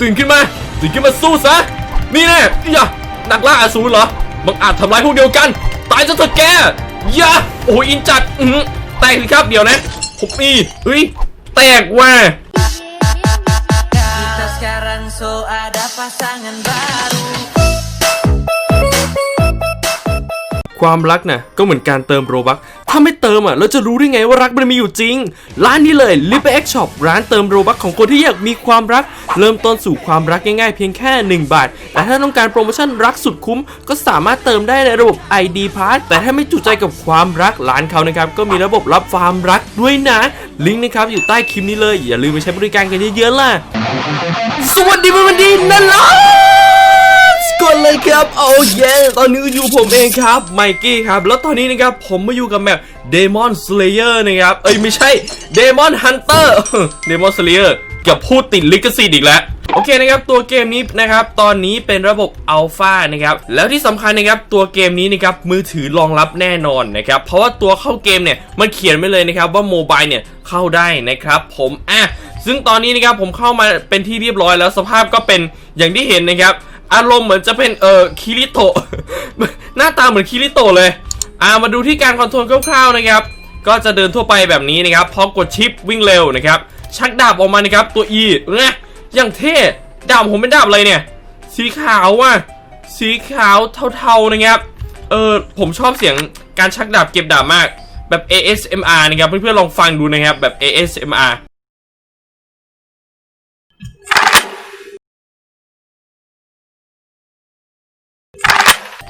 ตื่นขึ้นมา ตื่นขึ้นมาสู้ซะ นี่แน่อย่านักล่าอสูรเหรอบังอาจทำร้ายพวกเดียวกัน ตายซะเถอะแกอย่าโอ้ยอินจัดอือหือแตกสิครับเดี๋ยวนะผมนี่เฮ้ยแตกว่ะ Kita sekarang so ada pasangan baru ความรักน่ะก็เหมือนการเติมโรบัค ถ้าไม่เติมอะเราจะรู้ได้ไงว่ารักมันมีอยู่จริง ร้านนี้เลย l i p Ex Shop ร้านเติมโรบัคของคนที่อยากมีความรัก เริ่มต้นสู่ความรักง่ายๆเพียงแค่ 1 บาท แต่ถ้าต้องการโปรโมชั่นรักสุดคุ้ม ก็สามารถเติมได้ในระบบ ID Pass แต่ถ้าไม่จุใจกับความรักร้านเขานะครับก็มีระบบรับความรักด้วยนะ ลิงก์นะครับอยู่ใต้คลิปนี้เลยอย่าลืมไปใช้บริการกันเยอะๆล่ะ สวัสดีวันดีนั่นล่ะ กดเลยครับโอ้เย่ตอนนี้อยู่ผมเองครับไมกี้ครับแล้วตอนนี้นะครับผมมาอยู่กับแมป Demon Slayer นะครับเอ้ยไม่ใช่ Demon Hunter Demon Slayer กับพูดติดลิขสิทธิ์อีกแล้วโอเคนะครับตัวเกมนี้นะครับตอนนี้เป็นระบบอัลฟานะครับแล้วที่สำคัญนะครับตัวเกมนี้นะครับมือถือรองรับแน่นอนนะครับเพราะว่าตัวเข้าเกมเนี่ยมันเขียนไว้เลยนะครับว่าโมบายเนี่ยเข้าได้นะครับผมอะซึ่งตอนนี้นะครับผมเข้ามาเป็นที่เรียบร้อยแล้วสภาพก็เป็นอย่างที่เห็นนะครับ อารมณ์เหมือนจะเป็นเอ่อคิริโตะหน้าตาเหมือนคิริโตะเลยอ่ามาดูที่การคอนโทรลคร่าวๆนะครับก็จะเดินทั่วไปแบบนี้นะครับพอกดชิปวิ่งเร็วนะครับชักดาบออกมานะครับตัว E เนี่ยอย่างเท่ดาบผมเป็นดาบอะไรเนี่ย สีขาวว่ะสีขาวเทาๆนะครับเออผมชอบเสียงการชักดาบเก็บดาบมากแบบ ASMR นะครับเพื่อนๆลองฟังดูนะครับแบบ ASMR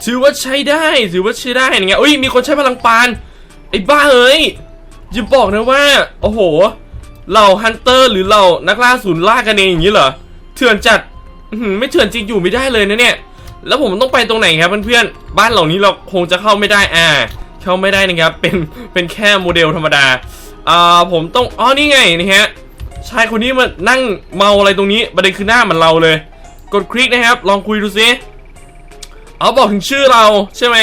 ถือว่าใช้ได้ถือว่าใช้ได้อย่างเงี้ยอุ้ยมีคนใช้พลังปานไอ้บ้าเอ้ยอย่าบอกนะว่า โอ้โหเหล่าฮันเตอร์หรือเหล่านักล่าศูนย์ล่ากันเองอย่างนี้เหรอเถื่อนจัดไม่เถื่อนจริงอยู่ไม่ได้เลยนะเนี่ย แล้วผมต้องไปตรงไหนครับเพื่อนๆบ้านเหล่านี้เราคงจะเข้าไม่ได้อ่า เข้าไม่ได้นะครับเป็นเป็นแค่โมเดลธรรมดาอ่าผมต้องอ๋อนี่ไงนะฮะชายคนนี้มานั่งเมาอะไรตรงนี้ประเด็นคือหน้าเหมันเราเลย กดคลิกนะครับ ลองคุยดูซิ เอาบอกถึงชื่อเราใช่ไหม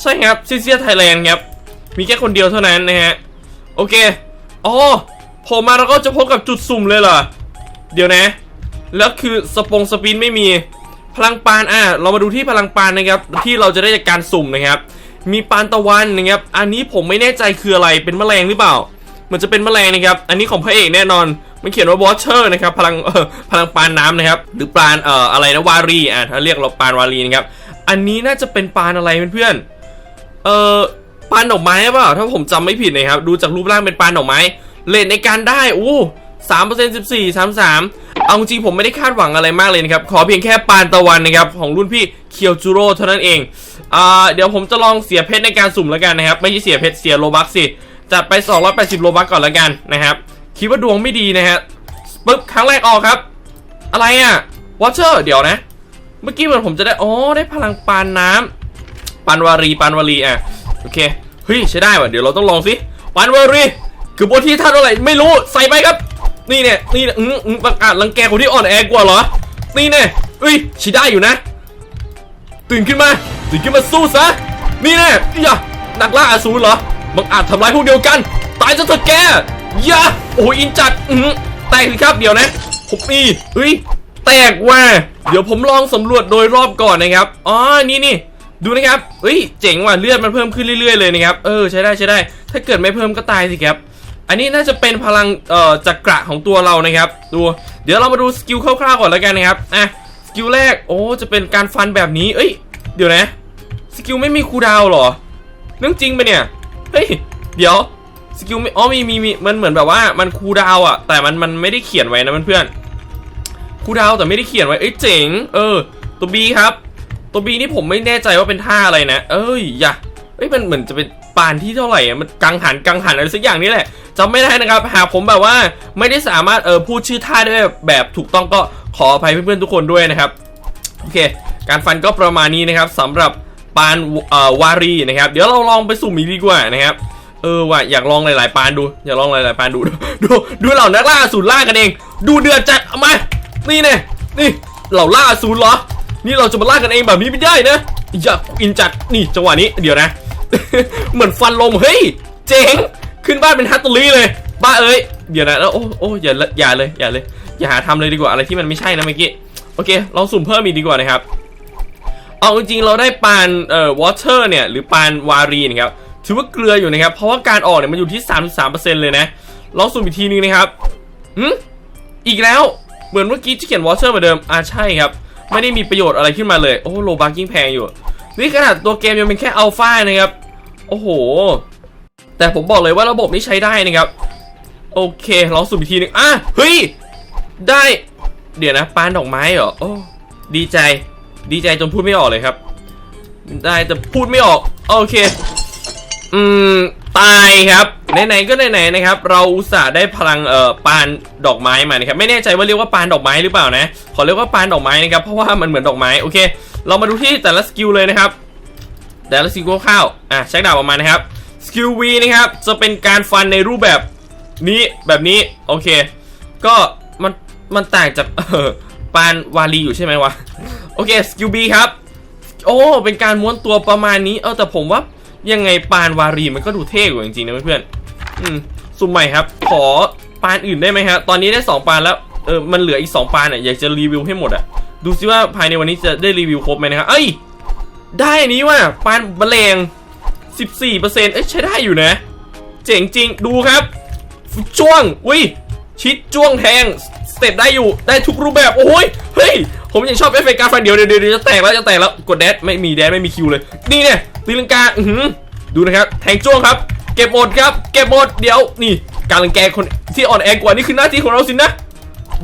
ใช่ครับซิเซียไทยแลนด์ครับ มีแค่คนเดียวเท่านั้นนะฮะ โอเคอ๋อผมมาเราก็จะพบกับจุดสุ่มเลยเหรอ เดี๋ยวนะ แล้วคือสปงสปินไม่มี พลังปานอะเรามาดูที่พลังปานนะครับ ที่เราจะได้จากการสุ่มนะครับ มีปานตะวันนะครับ อันนี้ผมไม่แน่ใจคืออะไร เป็นแมลงหรือเปล่า มันจะเป็นแมลงนะครับ อันนี้ของพระเอกแน่นอน มันเขียนว่าวอชเชอร์นะครับ พลังพลังปานน้ำนะครับ หรือปานเอ่ออะไรนะวารี อะถ้าเรียกเราปานวารีนะครับ อันนี้น่าจะเป็นปานอะไรเพื่อนๆเอ่อปานดอกไม้หรือเปล่า ถ้าผมจำไม่ผิดนะครับ ดูจากรูปร่างเป็นปานดอกไม้เลทในการได้ อู้สามเปอร์เซ็นต์สิบสี่สามสามเอาจริงผมไม่ได้คาดหวังอะไรมากเลยนะครับ ขอเพียงแค่ปานตะวันนะครับ ของรุ่นพี่เคียวจูโร่เท่านั้นเอง อ่า เดี๋ยวผมจะลองเสียเพชรในการสุ่มแล้วกันนะครับ ไม่ใช่เสียเพชรเสียโลบักสิ จัดไป 280 โลบักก่อนแล้วกันนะครับ คิดว่าดวงไม่ดีนะฮะปึ๊บ ครั้งแรกออกครับ อะไรอะวอเชอร์ เดี๋ยวนะ เมื่อกี้เหมือนผมจะได้อ๋อได้พลังปานน้ำปานวารีปานวารีอะโอเคเฮ้ยใช้ได้ว่ะเดี๋ยวเราต้องลองสิปานวารีคือบนที่ท่าเท่าไหร่ไม่รู้ใส่ไปครับ นี่เนี่ยนี่อืมอืมประกาศรังแกคนที่อ่อนแอกว่าเหรอ นี่เนี่ยเอ้ยใช้ได้อยู่นะ ตื่นขึ้นมาตื่นขึ้นมาสู้ซะนี่แน่อย่านักล่าอาสูรเหรอบังอาจทำร้ายพวกเดียวกัน ตายซะเถอะแกอย่าโอ้ยอินจัดอือแตกสิครับเดี๋ยวนะผมนี่เฮ้ยแตกว่ะ เดี๋ยวผมลองสำรวจโดยรอบก่อนนะครับ อ๋อ นี่นี่ดูนะครับเฮ้ย เจ๋งว่ะ เลือดมันเพิ่มขึ้นเรื่อยๆเลยนะครับ เออ ใช้ได้ใช้ได้ ถ้าเกิดไม่เพิ่มก็ตายสิครับ อันนี้น่าจะเป็นพลัง เอ่อ จักระของตัวเรานะครับ ดู เดี๋ยวเรามาดูสกิลคร่าวๆก่อนแล้วกันนะครับ อะ สกิลแรก โอ้ จะเป็นการฟันแบบนี้ เอ้ย เดี๋ยวนะ สกิลไม่มีคูดาวหรอ เรื่องจริงปะเนี่ย เฮ้ย เดี๋ยว สกิลไม่ อ๋อ มีมีมีมันเหมือนแบบว่า มันคูดาวอะแต่มัน มันไม่ได้เขียนไว้นะเพื่อนๆ คูดาวแต่ไม่ได้เขียนไว้ เอ้ยเจ๋ง เออ ตัว B ครับ ตัว B นี่ผมไม่แน่ใจว่าเป็นท่าอะไรนะ เอ้ย อย่าเอ้ย มันเหมือนจะเป็นปานที่เท่าไหร่อะมันกังหันกังหันอะไรสักอย่างนี่แหละจำไม่ได้นะครับ หากผมแบบว่าไม่ได้สามารถเออพูดชื่อท่าได้แบบแบบถูกต้องก็ขออภัยเพื่อนๆทุกคนด้วยนะครับ โอเค การฟันก็ประมาณนี้นะครับสำหรับปานเอ่อวารีนะครับ เดี๋ยวเราลองไปสุ่มอีกดีกว่านะครับเออว่ะอยากลองหลายๆปานดู อยากลองหลายๆปานดู ดู ดูเหล่านักล่าสูรล่ากันเอง ดูเดือดจัดเอามา นี่เนี่ยนี่เหล่าล่าอสูรเหรอ นี่เราจะมาล่ากันเองแบบนี้ไม่ได้นะ อย่ากอินจัดนี่จังหวะนี้เดี๋ยวนะ เหมือนฟันลมเฮ้ยเจ๋งขึ้นบ้านเป็นฮัตโตลีเลย บ้าเอ้ยเดี๋ยวนะแล้วโอ้โอ้อย่าอย่าเลยอย่าเลย อย่าหาทำเลยดีกว่าอะไรที่มันไม่ใช่นะเมื่อกี้โอเคลองสุ่มเพิ่มอีกดีกว่านะครับเอาจริงๆเราได้ปานเอ่อวอเตอร์เนี่ยหรือปานวารีนะครับถือว่าเกลืออยู่นะครับเพราะว่าการออกเนี่ยมันอยู่ที่ 33%เลยนะลองสุ่มอีกทีนึงนะครับหืมอีกแล้ว เหมือนเมื่อกี้ที่เขียนวอเตอร์เหมือนเดิม อ่าใช่ครับ ไม่ได้มีประโยชน์อะไรขึ้นมาเลย โอ้โลบักยิ่งแพงอยู่ นี่ขนาดตัวเกมยังเป็นแค่อัลฟานะครับ โอ้โห แต่ผมบอกเลยว่าระบบนี้ใช้ได้นะครับ โอเคลองสุ่มอีกทีหนึงอะเฮ้ย ได้ เดี๋ยวนะปานดอกไม้เหรอ โอ้ ดีใจ ดีใจจนพูดไม่ออกเลยครับ ได้แต่พูดไม่ออก โอเค อืม ตายครับไหนๆก็ไหนๆนะครับ เราอุตส่าห์ได้พลังเอ่อปานดอกไม้มานะครับไม่แน่ใจว่าเรียกว่าปานดอกไม้หรือเปล่านะขอเรียกว่าปานดอกไม้นะครับเพราะว่ามันเหมือนดอกไม้โอเค เรามาดูที่แต่ละสกิลเลยนะครับ แต่ละสกิลคร่าวๆอะใช้ดาบออกมานะครับสกิล V นะครับจะเป็นการฟันในรูปแบบนี้แบบนี้โอเค ก็มันมันต่างจากเออปานวาลีอยู่ใช่ไหมวะโอเคสกิล B ครับโอ้เป็นการม้วนตัวประมาณนี้เออแต่ผมว่า ยังไงปานวารีมันก็ดูเท่กว่าจริงๆนะเพื่อนๆอืมสุ่มใหม่ครับ ขอปานอื่นได้ไหมครับตอนนี้ได้ 2 ปานแล้วเออมันเหลืออีก 2 ปานอะอยากจะรีวิวให้หมดอะดูซิว่าภายในวันนี้จะได้รีวิวครบไหมนะครับเอ้ยได้อันนี้ว่ะปานแมลง14%เอ้ยใช้ได้อยู่นะ เจ๋งจริงดูครับจ้วงอุ้ยชิดจ้วงแทงสเต็ปได้อยู่ได้ทุกรูปแบบโอ้ยเฮ้ยผมยังชอบเอฟเฟกต์การฟันเดียวเดี๋ยวเดี๋ยวจะแตกแล้วจะแตกแล้วกดแดดไม่มีแดดไม่มีคิวเลยนี่เนี่ย ตีลังกาอือดูนะครับแทงจ้วงครับ เก็บหมดครับ เก็บหมดเดี๋ยวนี่การลังแกคนที่อ่อนแอกว่านี่คือหน้าที่ของเราสินะ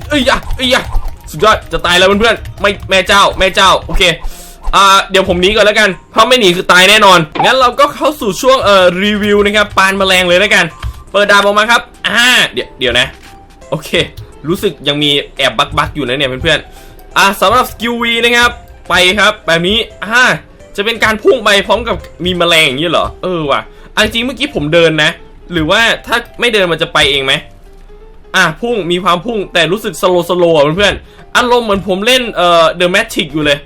เอ้ยยะเอ้ยยะสุดยอดจะตายแล้วเพื่อนๆไม่แม่เจ้าแม่เจ้าโอเคอ่าเดี๋ยวผมหนีก่อนแล้วกันเพราะไม่หนีคือตายแน่นอนงั้นเราก็เข้าสู่ช่วงเอ่อรีวิวนะครับปานแมลงเลยแล้วกัน เปิดดาบออกมาครับอ่าเดี๋ยวเดี๋ยวนะ โอเค รู้สึกยังมีแอบบักบักอยู่นะเนี่ยเพื่อนๆอะสำหรับสกิลวีนะครับไปครับแบบนี้อ่า จะเป็นการพุ่งไปพร้อมกับมีแมลงอย่างนี้เหรอ เออว่ะอันจริงเมื่อกี้ผมเดินนะ หรือว่าถ้าไม่เดินมันจะไปเองไหมอะพุ่งมีความพุ่งแต่รู้สึกสโลสโลอะเพื่อนๆอารมณ์เหมือนผมเล่นเอ่อ The Magic อยู่เลย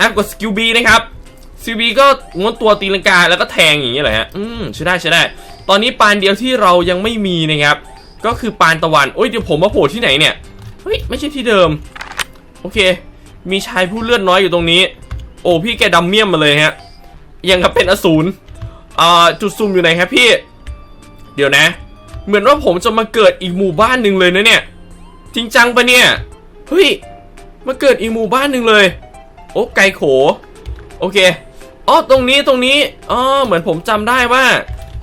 อะกดสกิลบีนะครับสกิลบีก็ม้วนตัวตีลังกาแล้วก็แทงอย่างนี้แหละฮะอืมใช่ได้ใช่ได้ ตอนนี้ปานเดียวที่เรายังไม่มีนะครับ ก็คือปานตะวันโอ้ยเดี๋ยวผมมาโผล่ที่ไหนเนี่ยเฮ้ยไม่ใช่ที่เดิม โอเค มีชายผู้เลือดน้อยอยู่ตรงนี้ โอ้พี่แกดำเมี่ยมมาเลยฮะ ยังกับเป็นอสูรอ่าจุดซูมอยู่ไหนครับพี่ เดี๋ยวนะ เหมือนว่าผมจะมาเกิดอีกหมู่บ้านหนึ่งเลยนะเนี่ย จริงจังปะเนี่ย เฮ้ย มาเกิดอีกหมู่บ้านหนึ่งเลย โอ้ไกลโข โอเค อ๋อตรงนี้ตรงนี้ อ๋อเหมือนผมจำได้ว่า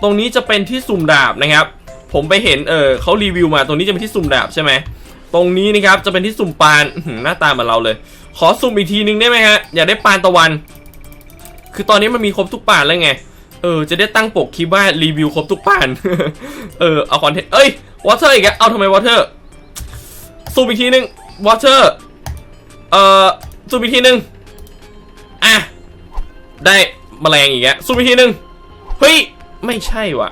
ตรงนี้จะเป็นที่สุ่มดาบนะครับ ผมไปเห็นเออเขารีวิวมาตรงนี้จะเป็นที่สุ่มดาบใช่ไหม ตรงนี้นะครับจะเป็นที่สุ่มปานหน้าตาเหมือนเราเลย ขอสุ่มอีกทีนึงได้ไหมฮะอยากได้ปานตะวัน คือตอนนี้มันมีครบทุกปานแล้วไงเออจะได้ตั้งปกคลิปว่ารีวิวครบทุกปานเออเอาคอนเทนต์เอ้ยวอเตอร์อีกแล้วเอาทำไมวอเตอร์สุ่มอีกทีนึงวอเตอร์เอ่อสุ่มอีกทีนึงอะได้แมลงอีกแล้วสุ่มอีกทีนึงเฮ้ยไม่ใช่ว่ะ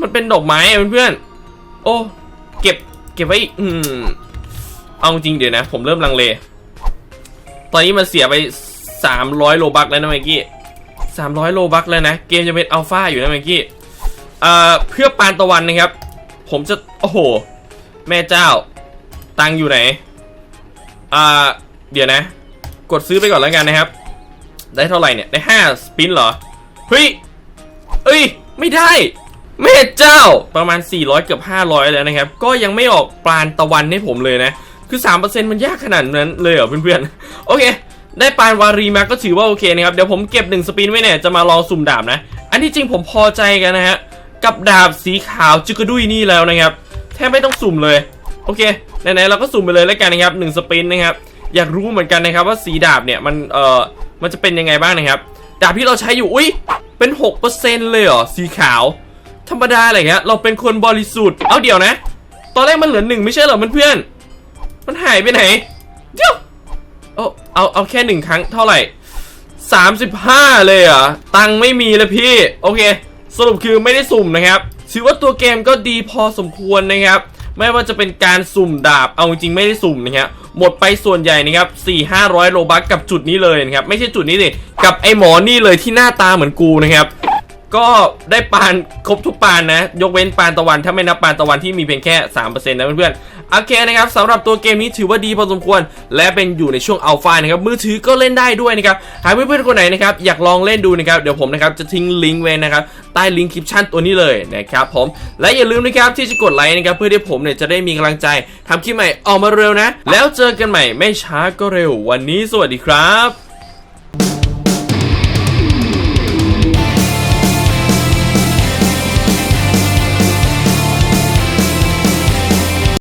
มันเป็นดอกไม้อะเพื่อนๆโอ้เก็บ ก็บไว้ อืม เอาจริงเดี๋ยวนะ ผมเริ่มลังเล ตอนนี้มันเสียไป300โลบักแล้วนะเมื่อกี้300โลบักแล้วนะ เกมจะเป็นอัลฟาอยู่นะเมื่อกี้อ่าเพื่อปานตะวันนะครับ ผมจะ โอ้โห แม่เจ้า ตังอยู่ไหน อ่า เดี๋ยวนะ กดซื้อไปก่อนแล้วกันนะครับ ได้เท่าไหร่เนี่ย ได้5สปินเหรอ เฮ้ย เอ้ย ไม่ได้ แม่เจ้าประมาณ 400 เกือบ 500 แล้วนะครับ ก็ยังไม่ออกปานตะวันให้ผมเลยนะ คือ 3%มันยากขนาดนั้นเลยเหรอเพื่อนๆ โอเค ได้ปานวารีมาก็ถือว่าโอเคนะครับ เดี๋ยวผมเก็บ 1 สปินไว้เนี่ย จะมาลองสุ่มดาบนะ อันที่จริงผมพอใจกันนะฮะ กับดาบสีขาวจุกรดุยนี่แล้วนะครับ แทบไม่ต้องสุ่มเลย โอเค ไหนๆเราก็สุ่มไปเลยแล้วกันนะครับหนึ่งสปินนะครับ อยากรู้เหมือนกันนะครับว่าสีดาบเนี่ยมัน เอ่อ มันจะเป็นยังไงบ้างนะครับ ดาบที่เราใช้อยู่ อุ้ยเป็น 6%เลยเหรอ สีขาว ธรรมดาอะไรเงี้ย เราเป็นคนบริสุทธิ์ เอาเดี๋ยวนะ ตอนแรกมันเหลือหนึ่งไม่ใช่เหรอเพื่อนๆมันหายไปไหน เดี๋ยวเอาเอาเอาแค่หนึ่งครั้งเท่าไหร่35เลยเหรอตังไม่มีเลยพี่ โอเค สรุปคือไม่ได้สุ่มนะครับถือว่าตัวเกมก็ดีพอสมควรนะครับ ไม่ว่าจะเป็นการสุ่มดาบ เอาจริงไม่ได้สุ่มนะครับ หมดไปส่วนใหญ่นะครับ4 500โลบัคกับจุดนี้เลยนะครับ ไม่ใช่จุดนี้สิ กับไอหมอนี่เลยที่หน้าตาเหมือนกูนะครับ ก็ได้ปานครบทุกปานนะ ยกเว้นปานตะวันถ้าไม่นับปานตะวันที่มีเพียงแค่ 3%นะเพื่อนๆโอเคนะครับสำหรับตัวเกมนี้ถือว่าดีพอสมควร และเป็นอยู่ในช่วงอัลฟานะครับมือถือก็เล่นได้ด้วยนะครับหากเพื่อนๆคนไหนนะครับอยากลองเล่นดูนะครับเดี๋ยวผมนะครับจะทิ้งลิงก์ไว้นะครับใต้ลิงก์คลิปชั่นตัวนี้เลยนะครับผมและอย่าลืมนะครับที่จะกดไลค์นะครับเพื่อที่ผมเนี่ยจะได้มีกำลังใจทำคลิปใหม่ออกมาเร็วนะ แล้วเจอกันใหม่ไม่ช้าก็เร็ว วันนี้สวัสดีครับ